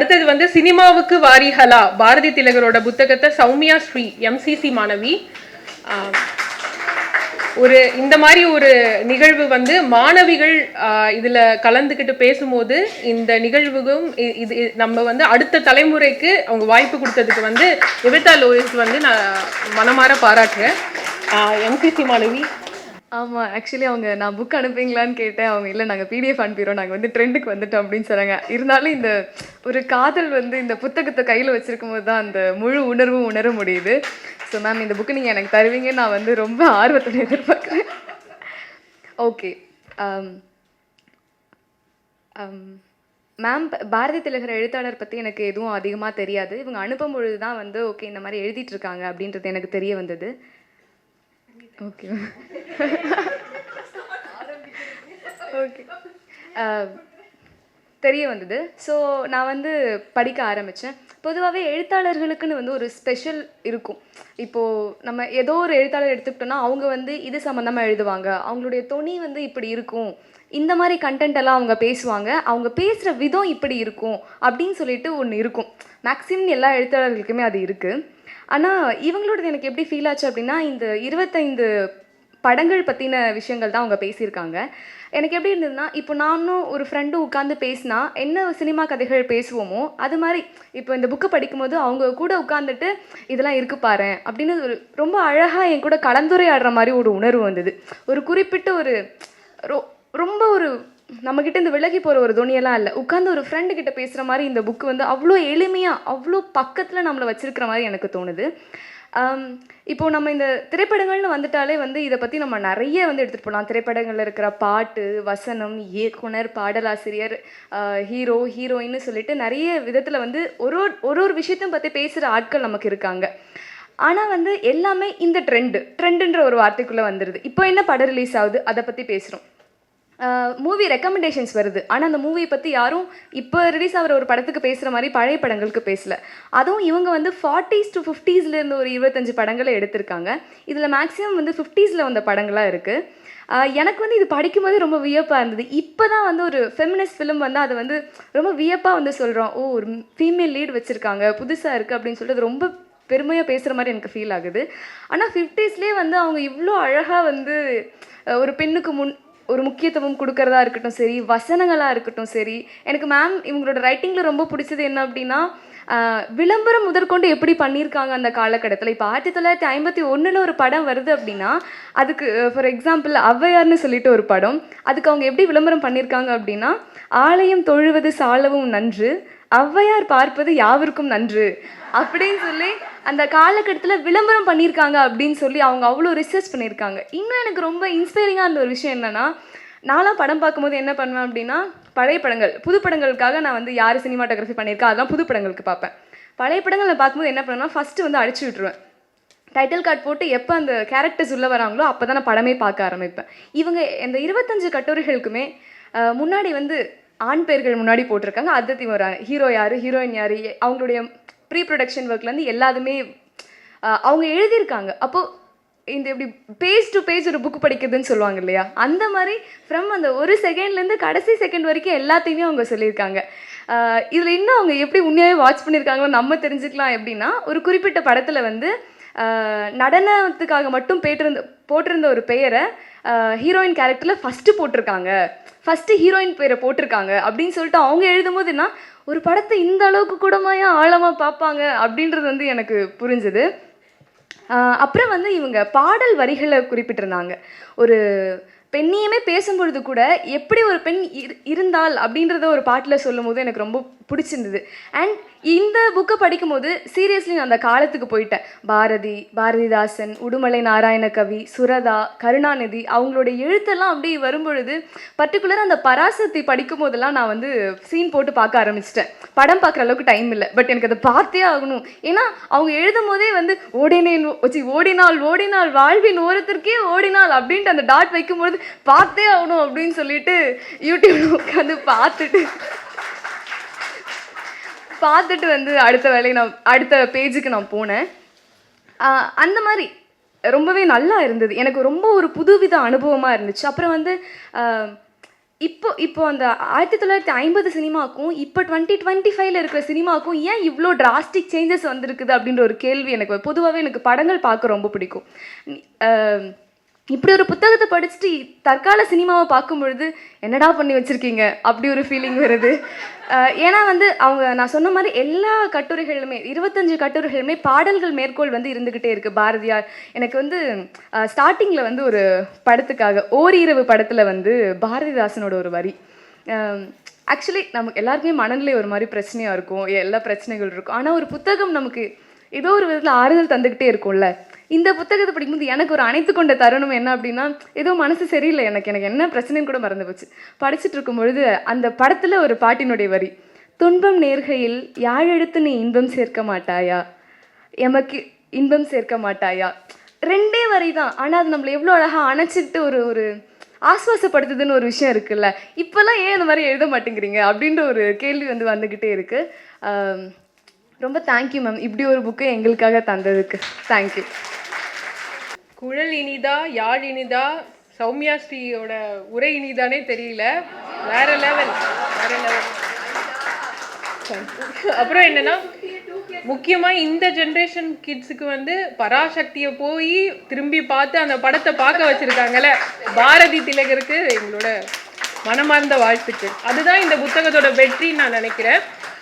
அடுத்தது வந்து சினிமாவுக்கு வாரிஹலா பாரதி திலகரோட புத்தகத்தை சௌமியா ஸ்ரீ எம்சிசி மாணவி. ஒரு இந்த மாதிரி ஒரு நிகழ்வு வந்து மாணவிகள் இதில் இதுல கலந்துக்கிட்டு பேசும்போது இந்த நிகழ்வுக்கும் இது நம்ம வந்து அடுத்த தலைமுறைக்கு அவங்க வாய்ப்பு கொடுத்ததுக்கு வந்து எவிதா லோயஸ் வந்து நான் மனமாற பாராட்டுறேன். எம்சிசி மாணவி. ஆமாம் ஆக்சுவலி அவங்க நான் புக் அனுப்புவீங்களான்னு கேட்டேன். அவங்க இல்லை நாங்கள் பிடிஎஃப் அனுப்பிடுறோம். நாங்கள் வந்து ட்ரெண்டுக்கு வந்துட்டோம் அப்படின்னு சொன்னாங்க. இருந்தாலும் இந்த ஒரு காதல் வந்து இந்த புத்தகத்தை கையில் வச்சுருக்கும் போது தான் அந்த முழு உணர்வும் உணர முடியுது. ஸோ மேம் இந்த புக்கு நீங்கள் எனக்கு தருவீங்க நான் வந்து ரொம்ப ஆர்வத்தோட எதிர்பார்க்குறேன். Okay ma'am um, um, Bharathi திலகர் எழுத்தாளர் பற்றி எனக்கு எதுவும் அதிகமாக தெரியாது. இவங்க அனுப்பும் பொழுது தான் வந்து ஓகே இந்த மாதிரி எழுதிட்டுருக்காங்க அப்படின்றது எனக்கு தெரிய வந்தது. ஓகே. ஓகே. தெரிய வந்தது. ஸோ நான் வந்து படிக்க ஆரம்பித்தேன் பொதுவாகவே எழுத்தாளர்களுக்குன்னு வந்து ஒரு ஸ்பெஷல் இருக்கும். இப்போது நம்ம ஏதோ ஒரு எழுத்தாளர் எடுத்துக்கிட்டோன்னா அவங்க வந்து இது சம்மந்தமாக எழுதுவாங்க. அவங்களுடைய துணி வந்து இப்படி இருக்கும். இந்த மாதிரி content எல்லாம் அவங்க பேசுவாங்க. அவங்க பேசுகிற விதம் இப்படி இருக்கும். அப்படின்னு சொல்லிட்டு ஒன்று இருக்கும். மேக்ஸிமம் எல்லா எழுத்தாளர்களுக்குமே அது இருக்குது ஆனால் இவங்களோடது எனக்கு எப்படி ஃபீல் ஆச்சு அப்படின்னா இந்த இருபத்தைந்து படங்கள் பற்றின விஷயங்கள் தான் அவங்க பேசியிருக்காங்க. எனக்கு எப்படி இருந்ததுன்னா இப்போ நானும் ஒரு ஃப்ரெண்டும் உட்காந்து பேசினா என்ன சினிமா கதைகள் பேசுவோமோ அது மாதிரி இப்போ இந்த புக்கை படிக்கும்போது அவங்க கூட உட்காந்துட்டு இதெல்லாம் இருக்கு பாரு அப்படின்னு ஒரு ரொம்ப அழகாக என் கூட கலந்துரையாடுற மாதிரி ஒரு உணர்வு வந்தது. ஒரு குறிப்பிட்ட ஒரு ரொ- ரொம்ப ஒரு நம்மக்கிட்ட இந்த விலகி போகிற ஒரு துணியெல்லாம் இல்லை. உட்காந்து ஒரு ஃப்ரெண்டு கிட்ட பேசுகிற மாதிரி இந்த புக்கு வந்து அவ்வளோ எளிமையாக அவ்வளோ பக்கத்தில் நம்மளை வச்சிருக்கிற மாதிரி எனக்கு தோணுது. இப்போது இப்போ நம்ம இந்த திரைப்படங்கள்னு வந்துட்டாலே வந்து இதை பற்றி நம்ம நிறைய வந்து எடுத்துகிட்டு போகலாம் திரைப்படங்களில் இருக்கிற பாட்டு வசனம் இயக்குனர் பாடலாசிரியர் ஹீரோ ஹீரோயின்னு சொல்லிட்டு நிறைய விதத்தில் வந்து ஒரு ஒரு ஒரு ஒரு விஷயத்தையும் பற்றி பேசுகிற ஆட்கள் நமக்கு இருக்காங்க. ஆனால் வந்து எல்லாமே இந்த ட்ரெண்டு ட்ரெண்டுன்ற ஒரு வார்த்தைக்குள்ளே வந்துடுது இப்போ என்ன படம் ரிலீஸ் ஆகுது? அதை பற்றி பேசுகிறோம் மூவி ரெக்கமெண்டேஷன்ஸ் வருது. ஆனால் அந்த மூவியை பற்றி யாரும் இப்போ ரிலீஸ் ஆகிற ஒரு படத்துக்கு பேசுகிற மாதிரி பழைய படங்களுக்கு பேசல. அதுவும் இவங்க வந்து ஃபார்ட்டிஸ் டு ஃபிஃப்டீஸ்லேருந்து ஒரு இருபத்தஞ்சு படங்களை எடுத்திருக்காங்க. இதில் மேக்ஸிமம் வந்து ஃபிஃப்டீஸில் வந்த படங்களாக இருக்குது எனக்கு வந்து இது படிக்கும்போது ரொம்ப வியப்பாக இருந்தது. இப்போ தான் வந்து ஒரு ஃபெமினிஸ்ட் ஃபிலிம் வந்து அதை வந்து ரொம்ப வியப்பாக வந்து சொல்கிறோம் ஓ ஒரு ஃபீமேல் லீட் வச்சுருக்காங்க. புதுசாக இருக்குது அப்படின்னு சொல்லிட்டு ரொம்ப பெருமையாக பேசுகிற மாதிரி எனக்கு ஃபீல் ஆகுது. ஆனால் ஃபிஃப்டீஸ்லேயே வந்து அவங்க இவ்வளோ அழகாக வந்து ஒரு பெண்ணுக்கு முன் ஒரு முக்கியத்துவம் கொடுக்கறதா இருக்கட்டும் சரி வசனங்களாக இருக்கட்டும் சரி எனக்கு மேம் இவங்களோட ரைட்டிங்கில் ரொம்ப பிடிச்சது என்ன அப்படின்னா விளம்பரம் முதற்கொண்டு எப்படி பண்ணியிருக்காங்க அந்த காலகட்டத்தில்? இப்போ ஆயிரத்தி தொள்ளாயிரத்தி ஐம்பத்தி ஒன்றில் ஒரு படம் வருது அப்படின்னா அதுக்கு ஃபார் எக்ஸாம்பிள் ஔவையார்னு சொல்லிட்டு ஒரு படம் அதுக்கு அவங்க எப்படி விளம்பரம் பண்ணியிருக்காங்க அப்படின்னா ஆலயம் தொழுவது சாலவும் நன்று ஔவையார் பார்ப்பது யாவருக்கும் நன்று. அப்படின்னு சொல்லி அந்த காலகட்டத்தில் விளம்பரம் பண்ணியிருக்காங்க அப்படின்னு சொல்லி அவங்க அவ்வளோ ரிசர்ச் பண்ணியிருக்காங்க. இன்னும் எனக்கு ரொம்ப இன்ஸ்பைரிங்காக இருந்த ஒரு விஷயம் என்னென்னா நான்லாம் படம் பார்க்கும்போது என்ன பண்ணுவேன் அப்படின்னா பழைய படங்கள் புது படங்களுக்காக நான் வந்து யார் சினிமாட்டோகிராஃபி பண்ணியிருக்கா அதெல்லாம் புது படங்களுக்கு பார்ப்பேன். பழைய படங்களை பார்க்கும்போது என்ன பண்ணுவேன்னா ஃபஸ்ட்டு வந்து அடிச்சு விட்டுருவேன். டைட்டில் கார்டு போட்டு எப்போ அந்த கேரக்டர்ஸ் உள்ளே வராங்களோ அப்போ தான் நான் படமே பார்க்க ஆரம்பிப்பேன். இவங்க இந்த இருபத்தஞ்சு கட்டுரைகளுக்குமே முன்னாடி வந்து ஆண் பெயர்கள் முன்னாடி போட்டிருக்காங்க. அது வராங்க ஹீரோ யார் ஹீரோயின் யார் அவங்களுடைய ப்ரீ ப்ரொடக்ஷன் ஒர்க்லேருந்து எல்லாதுமே அவங்க எழுதியிருக்காங்க. அப்போது இந்த இப்படி பேஜ் டு பேஜ் ஒரு புக் படிக்கிறதுன்னு சொல்லுவாங்க இல்லையா? அந்த மாதிரி ஃப்ரம் அந்த ஒரு செகண்ட்லேருந்து கடைசி செகண்ட் வரைக்கும் எல்லாத்தையுமே அவங்க சொல்லியிருக்காங்க. இதில் இன்னும் அவங்க எப்படி உண்மையாகவே வாட்ச் பண்ணியிருக்காங்களோ நம்ம தெரிஞ்சுக்கலாம் எப்படின்னா ஒரு குறிப்பிட்ட படத்தில் வந்து நடனத்துக்காக மட்டும் பேட்டிருந்த போட்டிருந்த ஒரு பெயரை ஹீரோயின் கேரக்டரில் ஃபஸ்ட்டு போட்டிருக்காங்க. ஃபஸ்ட்டு ஹீரோயின் பேரை போட்டிருக்காங்க. அப்படின்னு சொல்லிட்டு அவங்க எழுதும்போது என்ன? ஒரு படத்தை இந்த அளவுக்கு கூடமாயா ஆழமாக பார்ப்பாங்க அப்படின்றது வந்து எனக்கு புரிஞ்சுது. அப்புறம் வந்து இவங்க பாடல் வரிகளை குறிப்பிட்டிருந்தாங்க. ஒரு பெண்ணியமே பேசும்பொழுது கூட எப்படி ஒரு பெண் இரு- இருந்தால் அப்படின்றத ஒரு பாட்டில் சொல்லும்போது எனக்கு ரொம்ப பிடிச்சிருந்தது. அண்ட் இந்த புக்கை படிக்கும்போது சீரியஸ்லி நான் அந்த காலத்துக்கு போயிட்டேன். பாரதி பாரதிதாசன் உடுமலை நாராயண கவி சுரதா கருணாநிதி அவங்களுடைய எழுத்தெல்லாம் அப்படி வரும்பொழுது பர்டிகுலராக அந்த பராசக்தி படிக்கும் போதெல்லாம் நான் வந்து சீன் போட்டு பார்க்க ஆரம்பிச்சிட்டேன். படம் பார்க்குற அளவுக்கு டைம் இல்லை. பட் எனக்கு அதை பார்த்தே ஆகணும். ஏன்னா அவங்க எழுதும் போதே வந்து ஓடினேன் வச்சு ஓடினால் ஓடினால் வாழ்வின் ஓரத்திற்கே ஓடினால் அப்படின்ட்டு அந்த டாட் வைக்கும்போது பார்த்தே ஆகணும் அப்படின்னு சொல்லிட்டு யூடியூப்ல உட்காந்து பார்த்துட்டு பார்த்துட்டு வந்து அடுத்த வேலையை நான் அடுத்த பேஜுக்கு நான் போனேன். அந்த மாதிரி ரொம்பவே நல்லா இருந்தது. எனக்கு ரொம்ப ஒரு புதுவித அனுபவமாக இருந்துச்சு. அப்புறம் வந்து இப்போ இப்போ அந்த ஆயிரத்தி தொள்ளாயிரத்தி ஐம்பது சினிமாக்கும் இப்போ டுவெண்ட்டி டுவெண்ட்டி ஃபைவ்ல இருக்கிற சினிமாக்கும் ஏன் இவ்வளோ டிராஸ்டிக் சேஞ்சஸ் வந்திருக்குது அப்படின்ற ஒரு கேள்வி எனக்கு பொதுவாகவே எனக்கு படங்கள் பார்க்க ரொம்ப பிடிக்கும். இப்படி ஒரு புத்தகத்தை படிச்சுட்டு தற்கால சினிமாவை பார்க்கும் பொழுது என்னடா பண்ணி வச்சிருக்கீங்க? அப்படி ஒரு ஃபீலிங் வருது. ஏன்னா வந்து அவங்க நான் சொன்ன மாதிரி எல்லா கட்டுரைகளுமே இருபத்தஞ்சு கட்டுரைகளுமே பாடல்கள் மேற்கோள் வந்து இருந்துக்கிட்டே இருக்குது பாரதியார். எனக்கு வந்து ஸ்டார்டிங்கில் வந்து ஒரு படத்துக்காக ஓரிரவு படத்தில் வந்து பாரதிதாசனோட ஒரு வரி. ஆக்சுவலி நமக்கு எல்லாருக்குமே மனநிலை ஒரு மாதிரி பிரச்சனையாக இருக்கும். எல்லா பிரச்சனைகள் இருக்கும். ஆனால் ஒரு புத்தகம் நமக்கு ஏதோ ஒரு விதத்தில் ஆறுதல் தந்துக்கிட்டே இருக்கும்ல. இந்த புத்தகத்தை படிக்கும்போது எனக்கு ஒரு அனைத்து கொண்ட தருணம் என்ன அப்படின்னா ஏதோ மனசு சரியில்லை எனக்கு. எனக்கு என்ன பிரச்சனைன்னு கூட மறந்து போச்சு. படிச்சுட்டு இருக்கும் பொழுது அந்த படத்தில் ஒரு பாட்டினுடைய வரி துன்பம் நேர்கையில் யாழெடுத்து நீ இன்பம் சேர்க்க மாட்டாயா? எமக்கு இன்பம் சேர்க்க மாட்டாயா? ரெண்டே வரி தான். ஆனால் அது நம்மளை எவ்வளோ அழகாக அணைச்சிட்டு ஒரு ஒரு ஆஸ்வாசப்படுத்துதுன்னு ஒரு விஷயம் இருக்குல்ல. இப்போல்லாம் ஏன் இந்த மாதிரி எழுத மாட்டேங்கிறீங்க? அப்படின்ற ஒரு கேள்வி வந்து வந்துக்கிட்டே இருக்குது ரொம்ப தேங்க்யூ மேம் இப்படி ஒரு புக்கு எங்களுக்காக தந்ததுக்கு. தேங்க்யூ குழல் இனிதா யாழ் இனிதா சௌமியா ஸ்ரீயோட உரை இனிதானே தெரியல. வேற லெவல் வேற லெவல் அப்புறம் என்னன்னா முக்கியமா இந்த ஜென்ரேஷன் கிட்ஸுக்கு வந்து பராசக்தியை போய் திரும்பி பார்த்து அந்த படத்தை பார்க்க வச்சிருக்காங்கல்ல. பாரதி திலகருக்கு எங்களோட மனமார்ந்த வாழ்த்துக்கள். அதுதான் இந்த புத்தகத்தோட வெற்றின்னு நான் நினைக்கிறேன்.